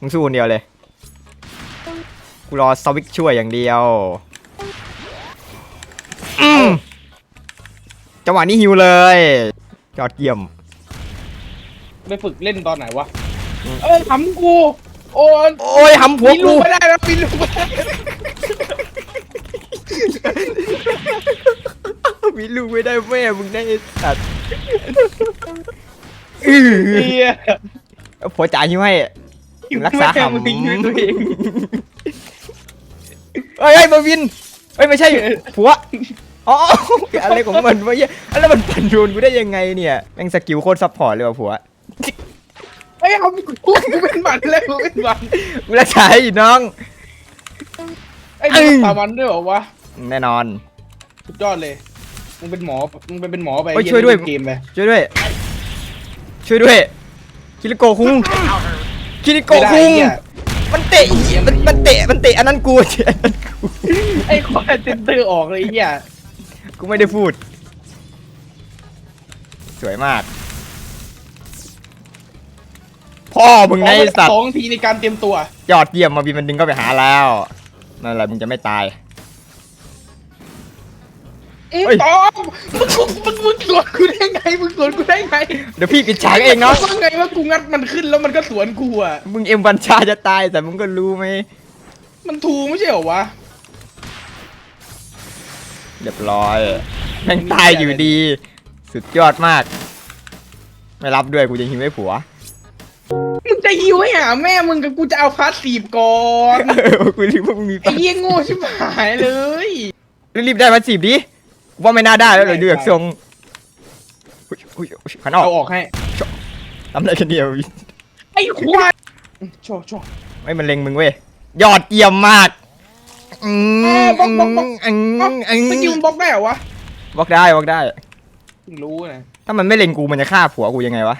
มึงสู้คนเดียวเลย กูรอสวิกช่วยอย่างเดียวอืมจังหวะนี้ฮิวเลย ยอดเยี่ยม ไปฝึกเล่นตอนไหนวะอืมเอ้ยทำกู โอ้ยโอ้ยหำผัวปีนลูกู กไม่ได้นะปีนลูกไม่ได้มีลูกไม่ได้แม่มึงได้ไอ้สัตว์อื้อเฮียผัวจ่ายฮิวให้ รักษาหำมึงทิ้งชีวิตตัวเองเอ้ยเอ้ยมาวินเอ้ยไม่ใช่ผัวอ๋ออะไรของมันวะเหี้ยแล้วมันปั่นโดนกูได้ยังไงเนี่ยแม่งสกิลโคตรซัพพอร์ตเลยว่ะผัวเอ้ยเอากูกูเป็นบันแล้วกูเป็นบันกูรักษาให้อยู่น้องไอ้ยมึงสามันด้วยเหรอวะแน่นอนสุดยอดเลยมึงเป็นหมอมึงไปเป็นหมอไปเฮ้ยเหี้ช่วยด้วยเล่นเกมไปช่วยด้วย ช่วยด้วยคิริโกะคุง คิริโกะไม่ได้คุงเหี้ยมันเตะมันมันเตะ มันเตะอันนั้นกูอันนั้นกู ไอ้ควายเซนเตอร์ออกเลยไอ้เฮียกูไม่ได้พูด สวยมาก พ่อมึงในสัตสว์ องทีในการเตรียมตัว ยอดเยี่ยมมาบินมันดึงเข้าไปหาแล้ว นั่นแหละมึงจะไม่ตาย อืมเฮ้ย ตอมมึงมึงมึงสวนกูได้ไง มึงสวนกูได้ไงเดี๋ยวพี่ปิดฉากเองเนาะ ว่าไงว่ากูงัดมันขึ้นแล้วมันก็สวนกูอะ มึงเอ็มบัญชาจะตายแต่มึงก็รู้ไหมมันทูไม่ใช่เหรอวะ เรียบร้อยแม่งตายอยู่ดี สุดยอดมาก ไม่รับด้วยกูจะหิวให้ผัว มึงจะหิวให้หาแม่มึงกับกูจะเอาพาสซีฟก่อนเออกูรีบว่ามึงมีไอ้เหี้ยโง่ชิบหายเลย รีบๆได้มาสิบดิกู ว่าไม่น่าได้แล้วเลยดูจากทรงอุ้ยอุ้ยอุ้ยขันออกเอาออกให้ทำอะไรกันเดียวไอ้ควายโชว์โชว์ ไม่มันเล็งมึงเว้ยยอดเยี่ยมมากอืมบล็อกบล็อกบล็อกอืมอืมสกิลมันบล็อกได้เหรอวะบล็อกได้บล็อกได้ เพิ่งรู้นะถ้ามันไม่เล็งกูมันจะฆ่าผัวกูยังไงวะ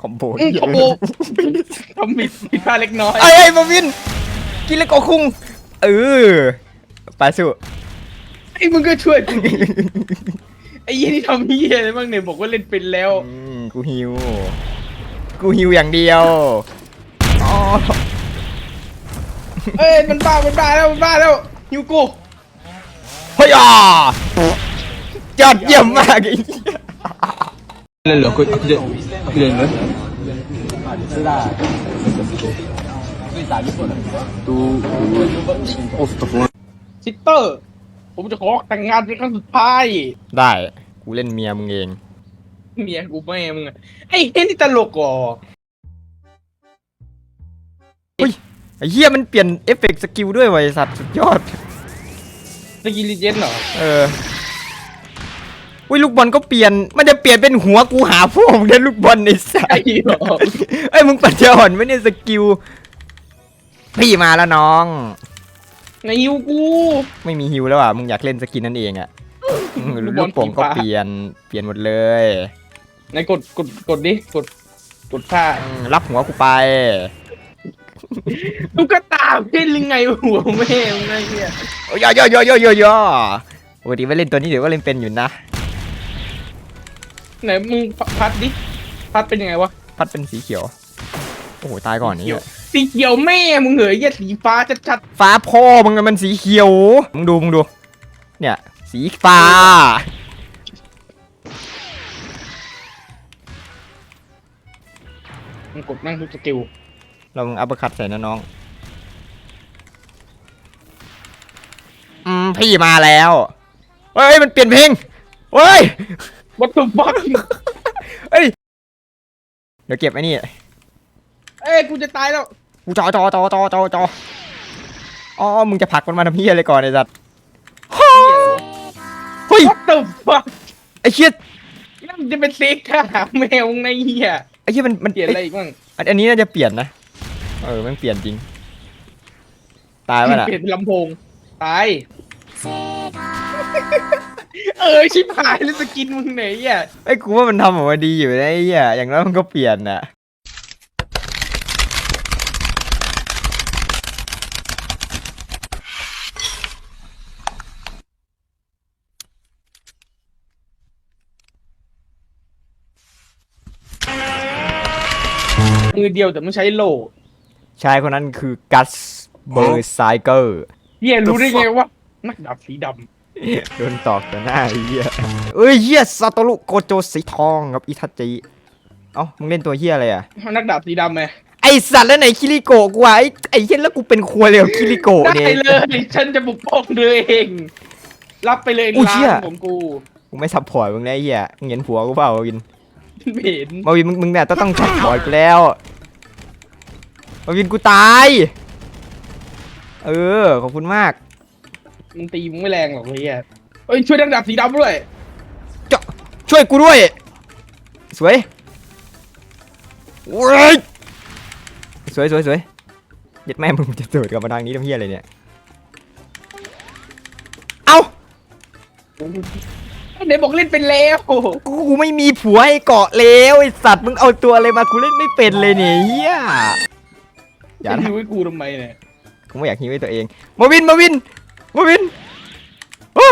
คอมโบอืมขโมยทำผิดผิดพลาดเล็กน้อย ไอ้ไอ้มาวินกินแล้วก็คุงเออ ไปสู้ไอ้มึงก็ช่วยกูดิไอ้เหี้ยนี่ทำเหี้ยอะไรบ้างเนี่ยบอกว่าเล่นเป็นแล้ว อืมกูฮิว กูฮิวอย่างเดียวอ๋อเอ้ยมันบ้ามันบ้าแล้วมันบ้าแล้วฮิวกูเฮ้ยอะยอดเยี่ยมมากไอ้เหี้ย lên lượt aku dia aku dia nữa tu off the phone ซิสเตอร์ ผมจะขอแต่งงานเป็นครั้งสุดท้ายได้ กูเล่นเมียมึงเอง เมียกูแม่มึงอะไอ้เฮ้ยนี่ตลกอะไอ้เหี้ยมันเปลี่ยนเอฟเฟกต์สกิลด้วยไวะไอ้สัตว์สุดยอด สกิลลีเจนเหรอเอออุ้ยลูกบอลก็เปลี่ยน มันจะเปลี่ยนเป็นหัวกูหาพวกมึงได้ลูกบอลในสัไอ้ตว์เหรอ เอ้ยมึงปัญญาอ่อนไหมเนี่ยสกิล พี่มาแล้วน้อง ไงฮิวกู ไม่มีฮิวแล้วอะมึงอยากเล่นสกินนั่นเองอะอืมลูกบลูอลกโป่งก็สีฟ้าเปลี่ยนเปลี่ยนหมดเลยไหนกดกดกดดิกดกดท่าอืมรับหัวกูไปตุ๊กตาเพ่นหรือไงหัวแม่มึงไงเหี้ยโอ้ยย่อย่อย่อย่อย่อปกติว่าเล่นตัวนี้เดี๋ยวก็เล่นเป็นอยู่นะไหนมึงพัดดิพัดเป็นยังไงวะพัดเป็นสีเขียว โอ้โหตายก่อนนี่เขียวสีเขียวแม่มึงเหรอไอ้เหี้ยสีฟ้าชัดฟ้าพ่อมึงอะมันสีเขียว มึงดูมึงดู เนี่ย สีฟ้า ๆมึงกดนั่งทุกสกิลเรามึงอัปเปอร์คัตใส่นะน้อง อืม พี่มาแล้ว เฮ้ย มันเปลี่ยนเพลง เฮ้ย วัตถุฟักเฮ้ย เดี๋ยวเก็บไอ้นี่ เอ้ยกูจะตายแล้วกูจอจอจอจอจอจออ๋อมึงจะผลักมันมาทำเพี้ยอะไรก่อนไอ้สัตว์เฮ้ยวัตถุฟักไอ้เชี่ยนั่นจะเป็นเซ็กท่าหาแมวมึงไงเหี้ยไอ้เชี่ยมันมันเปลี่ยนอะไรอีกบ้างอันอันนี้น่าจะเปลี่ยนนะ เออมันเปลี่ยนจริง ตายป่ะน่ะเปลี่ยนเป็นลำโพงตายเออชิบหายเลยสกินมึงไหนอะไอ้ยกูว่ามันทำออกมาดีอยู่นะไอ้เหี้ยอย่างน้อยมันก็เปลี่ยนน่ะ มือเดียวแต่ไม่ใช้โล่ชายคนนั้นคือกัสเบอร์ไซเกอร์เฮียรู้ได้ไงว่านักดาบสีดโดนตอกต่อหน้าไอ้เหี้ยเอ้ยเหี้ยซาโตรุโกโจสีทองกับอิทาจิเอ้ามึงเล่นตัวเหี้ยอะไรอะำนักดาบสีดำไงไอสัตว์แล้วไหนคิริโกะกูอะไอไอเหี้ยแล้วกูเป็นครัวเลยกับคิริโกะได้เนี่ยเลยฉันจะปกป้องเธอเอง รับไปเลยอุ้ยเหี้ล้าย นของกู กูไม่ซัพพอร์ตมึงแล้วไอ้เหี้ยมึงเห็นผัวกูเปล่ามาวินไม่ เห็นมาวินมึงมึงเนี่ยต้องต้องซัพพอร์ตกูแล้วมาวินกูตาย เออขอบคุณมากมึงตีมึงไม่แรงหรอกเฮียเอ้ยช่วยนักดาบสีดำด้วยเจ้าช่วยกูด้วย สวยเว้ยสวยสวยสวยเย็ดแม่มึงจะเติดกลับมาทางนี้ทำเหี้ยอะไรเนี่ย เอ้า ไหนบอกเล่นเป็นแล้วกูกูไม่มีผัวให้เกาะแล้วไอสัตว์มึงเอาตัวอะไรมากูเล่นไม่เป็นเลยเนี่ยเฮียอย่าจะนะดูให้กูทำไมเนี่ยกูไม่อยากฮิวให้ตัวเองมาวินมาวินมาวินโอ้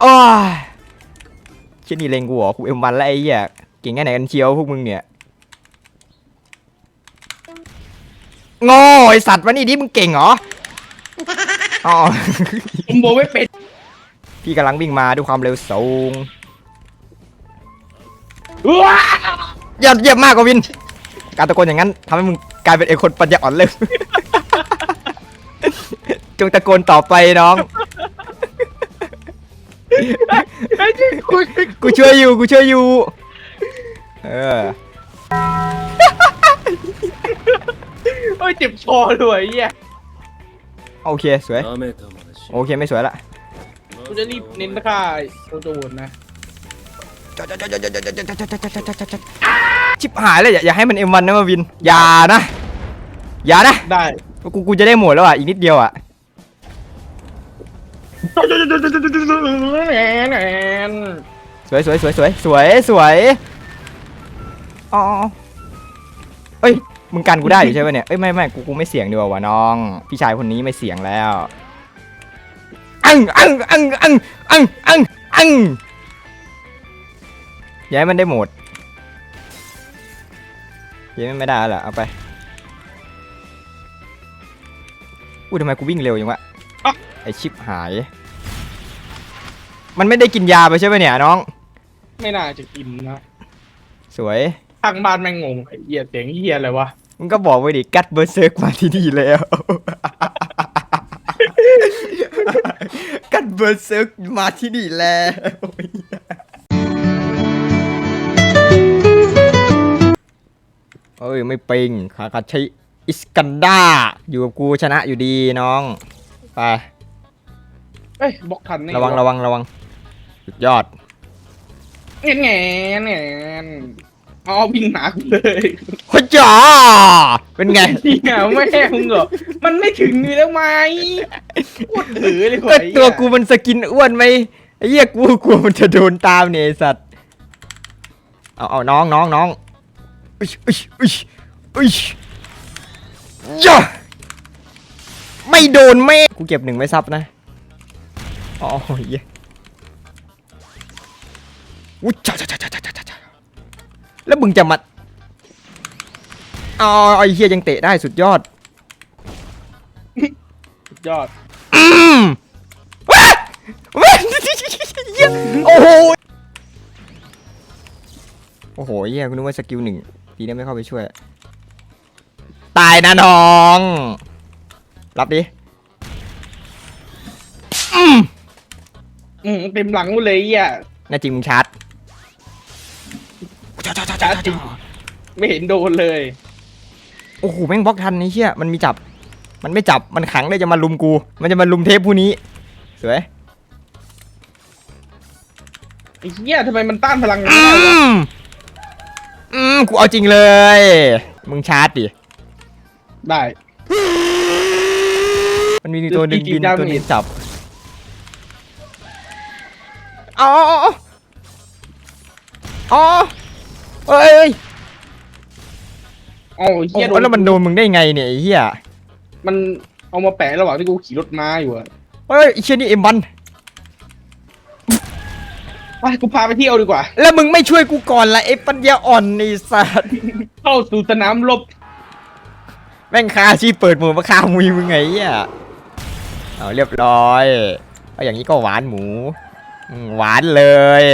โอ้ยเช่นนี่เลงกูเหรอกูเอ็มวันแล้วไอ้เหี้ยเก่งแค่ไหนกันเชียวพวกมึงเนี่ยโง่ไอสัตว์วันนี้ดิมึงเก่งเหรอ อ๋อ ผมบอกไม่เป็นพี่กำลังวิ่งมาด้วยความเร็วสูงว้าอย่าเหยียบมากกว่าวิน การตะโกนอย่างนั้นทำให้มึงกลายเป็นไอ้คนปัญญาอ่อนเลย จงตะโกนต่อไปน้อง ไอ้ที่กูกูช่วยอยู่กูช่วยอยู่ เออ โอ้ยเจ็บคอเลยไอ้เฮีย โอเคสวยโอเคไม่สวยละกูจะรีบเน้นค่าโดโดนนะชิบหายเลยอย่าอย่าให้มันเอ็มวันนะมาวินอย่านะอย่านะได้กูกูจะได้หมดแล้วอะอีกนิดเดียวอะสวยสวยสวยสวยสวยสวยอ๋อเอ้ย มึงกันกูได้อยู่ใช่ไหมเนี่ยเอ้ยไม่ไม่กูกูไม่เสี่ยงดีกว่าวะน้อง พี่ชายคนนี้ไม่เสี่ยงแล้วอังอังอังอังอังอังอังอย่าให้มันได้หมดอยังไม่ได้แล้วล่ะเอาไปอุ้ยทำไมกูวิ่งเร็วอย่างวะไอชิปหาย มันไม่ได้กินยาไปใช่ไหมเนี่ยน้อง ไม่น่าจะกินนะ สวย ทางบ้านแม่งงงไอ้เหี้ยเสียงเหี้ยอะไรวะ มึงก็บอกไว้ดิกัดเบอร์เซิร์กมาที่นี่แล้ว กัดเบอร์เซิร์กมาที่นี่แล้วเอ้ยไม่ปิงคาคาชิอิสกันดาอยู่กับกูชนะอยู่ดีน้องไปเอ้ยบล็อกทันนี่ระวังระวังระวังสุดยอด เงี้ยเงี้ยเงี้ย เอาวิ่งหนากูเลยโคจ๋าเป็นไงนี่ไงแม่มึงเหรอมันไม่ถึงอยู่แล้วไหมปวดถือเลยก็ตัวกูมันสกินอ้วนไหมไอ้เหี้ยกูกลัวมันจะโดนตามเนี่ยไอ้สัตว์เอาเอาน้องน้องน้องอุ้ยอุ้ยอุ้ยอุ้ยย่าไม่โดนแม่กูเก็บหนึ่งไม่ซับนะอ๋อเหี้ยอุ้ยจ้าจ้าจ้าจ้าจ้าจ้า แล้วมึงจะมาอ๋อไอ้เหี้ยยังเตะได้สุดยอดยอดอืมว้าว้าเหี้ยโอ้โหโอ้โหเหี้ยคุณนึกว่าสกิลหนึ่งทีนี้ไม่เข้าไปช่วย ตายนะน้อง รับดิอืมอืมเต็มหลังกูเลยไอะน่าจริงมึงชาร์จ ชาร์จจริงไม่เห็นโดนเลย โอ้โหแม่งบล็อกทันนี่เชี่ยมันมีจับ มันไม่จับมันขังเลยจะมาลุมกู มันจะมาลุมเทปผู้นี้สวยไอ้เหี้ยทำไมมันต้านพลังอืไม่ได้วะมอืมกูเอาจริงเลย มึงชาร์จดิได้ มันมีตัวหนึ่งจริบิงนๆตัวหนึง damage จับอ๋ออ๋ออ๋อ เอ้ยเอ้ยอ๋อไอ้โอ้เหี้ยโหแล้วมันโดนมึงได้ไงเนี่ยไอ้เหี้ยมันเอามาแปะระหว่างที่กูขี่รถม้าอยู่อะเฮ้ยไอ้เชี่ยนี่เอ็มบัน ไปกูพาไปเที่ยวดีกว่า แล้วมึงไม่ช่วยกูก่อนละไอ้ปัญญาอ่อนนี่สัตว์เข้าสู่สนามรบแม่งคาชีพเปิดหมูมาคามุยมึงไงอะเอาเรียบร้อยเอาอย่างนี้ก็หวานหมูอืมหวานเลย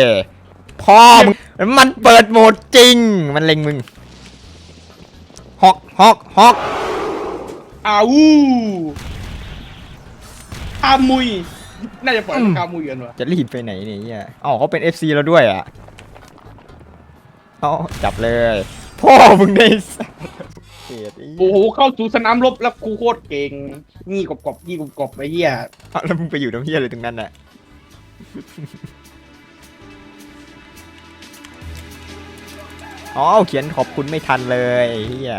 พ่อมึง มันเปิดโหมดจริง มันเล็งมึง ฮอก ฮอก ฮอก อาวูอามุย น่าจะปล่อยมันคามุยกันวะจะรีบไปไหนเนี่ยเหี้ยอ๋อเขาเป็น FC เราด้วยอะเอาจับเลย พ่อมึงได้สัตว์เกลียดไอ้เหี้ยโอ้โหเข้าสู่สนามรบแล้วกูโคตรเก่งนี่กบกบๆนี่กบกบๆไอ้เหี้ยเอาแล้วมึงไปอยู่ตรงเฮียอะไรตรงนั้นน่ะ อ๋อเขียนขอบคุณไม่ทันเลยเฮีย